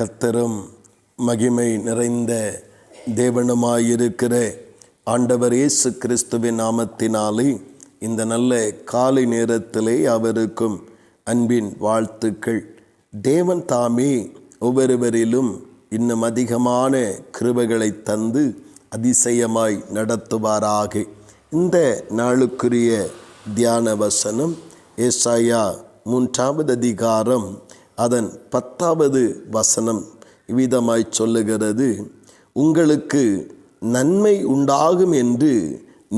கத்தரும் மகிமை நிறைந்த தேவனுமாயிருக்கிற ஆண்டவர் இயேசு கிறிஸ்துவின் நாமத்தினாலே இந்த நல்ல காலை நேரத்திலே அவருக்கும் அன்பின் வாழ்த்துக்கள். தேவன் தாமே ஒவ்வொருவரிலும் இன்னும் அதிகமான கிருபைகளை தந்து அதிசயமாய் நடத்துவாராக. இந்த நாளுக்குரிய தியான வசனம் ஏசாயா மூன்றாவது அதிகாரம் அதன் பத்தாவது வசனம் இவ்விதமாய் சொல்லுகிறது உங்களுக்கு நன்மை உண்டாகும் என்று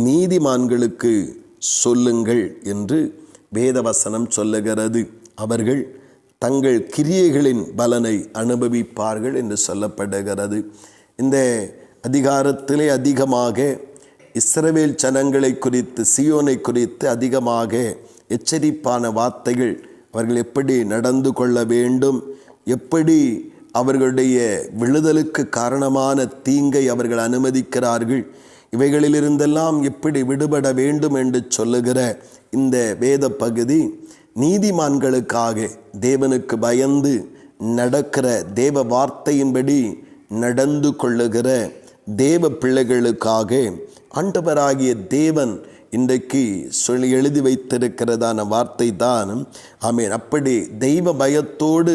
நீதிமான்களுக்கு சொல்லுங்கள் என்று வேதவசனம் சொல்லுகிறது. அவர்கள் தங்கள் கிரியைகளின் பலனை அனுபவிப்பார்கள் என்று சொல்லப்படுகிறது. இந்த அதிகாரத்திலே அதிகமாக இஸ்ரவேல் ஜனங்களை குறித்து சியோனை குறித்து அதிகமாக எச்சரிப்பான வார்த்தைகள் அவர்கள் எப்படி நடந்து கொள்ள வேண்டும் எப்படி அவர்களுடைய விழுதலுக்கு காரணமான தீங்கை அவர்கள் அனுமதிக்கிறார்கள் இவைகளிலிருந்தெல்லாம் எப்படி விடுபட வேண்டும் என்று சொல்லுகிற இந்த வேத பகுதி நீதிமான்களுக்காக தேவனுக்கு பயந்து நடக்கிற தேவ வார்த்தையின்படி நடந்து கொள்ளுகிற தேவ பிள்ளைகளுக்காக ஆண்டவராகிய தேவன் இன்றைக்கு சொல்லி எழுதி வைத்திருக்கிறதான வார்த்தை தான் ஆமீன். அப்படி தெய்வ பயத்தோடு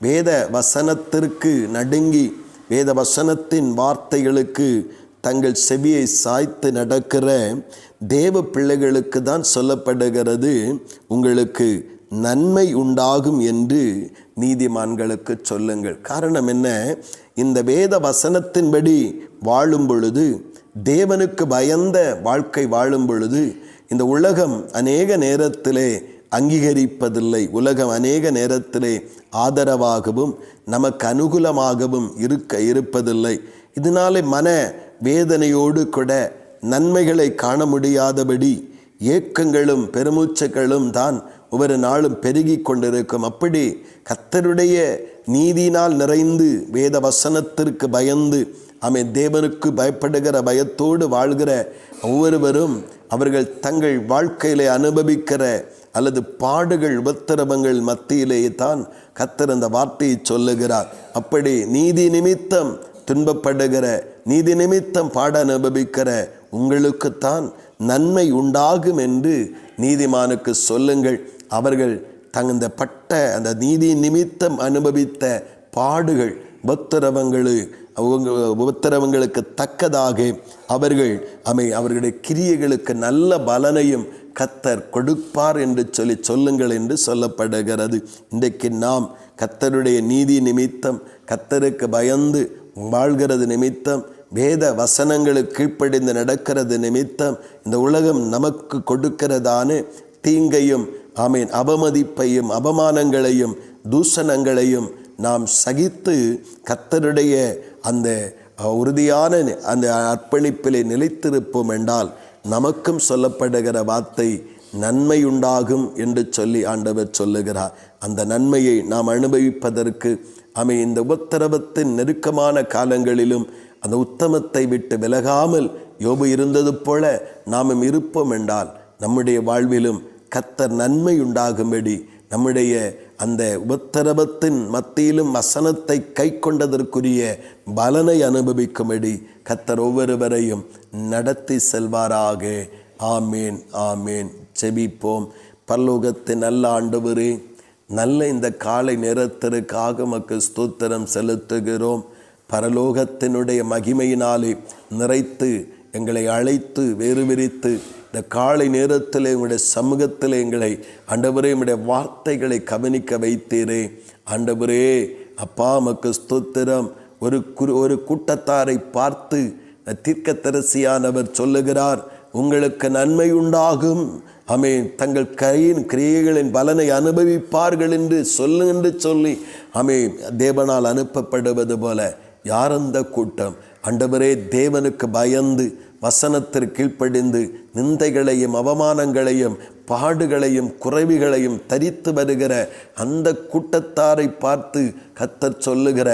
வேத வசனத்திற்கு நடுங்கி வேத வசனத்தின் வார்த்தைகளுக்கு தங்கள் செவியை சாய்த்து நடக்கிற தேவ பிள்ளைகளுக்கு தான் சொல்லப்படுகிறது. உங்களுக்கு நன்மை உண்டாகும் என்று நீதிமான்களுக்கு சொல்லுங்கள். காரணம் என்ன? இந்த வேத வசனத்தின்படி வாழும் பொழுது தேவனுக்கு பயந்த வாழ்க்கை வாழும் பொழுது இந்த உலகம் அநேக நேரத்திலே அங்கீகரிப்பதில்லை. உலகம் அநேக நேரத்திலே ஆதரவாகவும் நமக்கு அனுகூலமாகவும் இருக்க இருப்பதில்லை. இதனாலே மன வேதனையோடு கூட நன்மைகளை காண முடியாதபடி ஏக்கங்களும் பெருமூச்சங்களும் தான் ஒவ்வொரு நாளும் பெருகி கொண்டிருக்கும். அப்படி கத்தருடைய நீதினால் நிறைந்து வேத வசனத்திற்கு பயந்து அமை தேவனுக்கு பயப்படுகிற பயத்தோடு வாழ்கிற ஒவ்வொருவரும் அவர்கள் தங்கள் வாழ்க்கையிலே அனுபவிக்கிற அல்லது பாடுகள் உபத்திரவங்கள் மத்தியிலேயே தான் கத்தர் அந்த வார்த்தையை சொல்லுகிறார். அப்படி நீதி நிமித்தம் துன்பப்படுகிற நீதி நிமித்தம் பாட அனுபவிக்கிற உங்களுக்குத்தான் நன்மை உண்டாகும் என்று நீதிமானுக்கு சொல்லுங்கள். அவர்கள் தகுந்த பட்ட அந்த நீதி நிமித்தம் அனுபவித்த பாடுகள் உபத்திரவங்களு அவங்க உபத்திரவங்களுக்கு தக்கதாக அவர்கள் அமை அவர்களுடைய கிரியைகளுக்கு நல்ல பலனையும் கத்தர் கொடுப்பார் என்று சொல்லி சொல்லுங்கள் என்று சொல்லப்படுகிறது. இன்றைக்கு நாம் கத்தருடைய நீதி நிமித்தம் கத்தருக்கு பயந்து வாழ்கிறது நிமித்தம் வேத வசனங்களுக்கு கீழ்ப்படிந்து நடக்கிறது நிமித்தம் இந்த உலகம் நமக்கு கொடுக்கிறதான தீங்கையும் ஆமீன் அவமதிப்பையும் அவமானங்களையும் தூஷணங்களையும் நாம் சகித்து கத்தருடைய அந்த உறுதியான அந்த அர்ப்பணிப்பிலே நிலைத்திருப்போம் என்றால் நமக்கும் சொல்லப்படுகிற வார்த்தை நன்மை உண்டாகும் என்று சொல்லி ஆண்டவர் சொல்லுகிறார். அந்த நன்மையை நாம் அனுபவிப்பதற்கு அமை இந்த உபத்திரவத்தின் நெருக்கமான காலங்களிலும் அந்த உத்தமத்தை விட்டு விலகாமல் யோபு இருந்தது போல நாமும் இருப்போம் என்றால் நம்முடைய வாழ்விலும் கத்தர் நன்மை உண்டாகும்படி நம்முடைய அந்த உபத்திரவத்தின் மத்தியிலும் வசனத்தை கை கொண்டதற்குரிய பலனை அனுபவிக்கும்படி கத்தர் ஒவ்வொருவரையும் நடத்தி செல்வாராக. ஆமேன் ஆமேன். செபிப்போம் பல்லோகத்தின் நல்ல ஆண்டவரே நல்ல இந்த காலை நேரத்திற்காக மக்கு ஸ்தோத்திரம் செலுத்துகிறோம். பரலோகத்தினுடைய மகிமையினாலே நிறைத்து எங்களை அழைத்து வேறு விரித்து இந்த காலை நேரத்தில் எங்களுடைய சமூகத்தில் எங்களை ஆண்டவரே எங்களுடைய வார்த்தைகளை கவனிக்க வைத்தீரே. ஆண்டவரே அப்பா மக்கு ஸ்தோத்திரம். ஒரு குரு ஒரு கூட்டத்தாரை பார்த்து தீர்க்கத்தரசியானவர் சொல்லுகிறார் உங்களுக்கு நன்மை உண்டாகும். அமே தங்கள் கையின் கிரியைகளின் பலனை அனுபவிப்பார்கள் என்று சொல்லு என்று சொல்லி அமே தேவனால் அனுப்பப்படுவது போல. யார் அந்த கூட்டம்? அண்டவரே தேவனுக்கு பயந்து வசனத்திற்கு கீழ்ப்படிந்து நிந்தைகளையும் அவமானங்களையும் பாடுகளையும் குறைவுகளையும் தரித்து வருகிற அந்த கூட்டத்தாரை பார்த்து கத்தர் சொல்லுகிற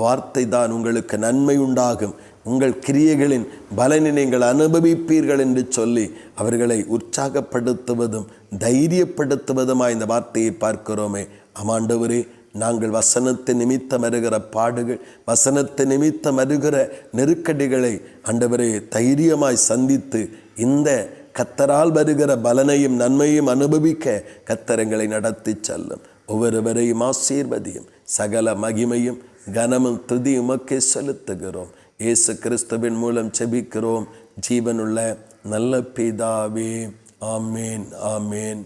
வார்த்தை தான் உங்களுக்கு நன்மை உண்டாகும். உங்கள் கிரியைகளின் பலனை நீங்கள் அனுபவிப்பீர்கள் என்று சொல்லி அவர்களை உற்சாகப்படுத்துவதும் தைரியப்படுத்துவதுமாய் இந்த வார்த்தையை பார்க்கிறோமே. ஆமாண்டவரே நாங்கள் வசனத்தை நிமித்தம் வருகிற பாடுகள் வசனத்தை நிமித்தம் வருகிற நெருக்கடிகளை அண்டவரே தைரியமாய் சந்தித்து இந்த கத்தரால் வருகிற பலனையும் நன்மையும் அனுபவிக்க கத்தரங்களை நடத்தி செல்லும். ஒவ்வொருவரையும் ஆசீர்வதியும் சகல மகிமையும் கனமும் துதி உமக்கே செலுத்துகிறோம். இயேசு கிறிஸ்துவின் மூலம் செபிக்கிறோம் ஜீவனுள்ள நல்ல பிதாவே ஆமேன் ஆமேன்.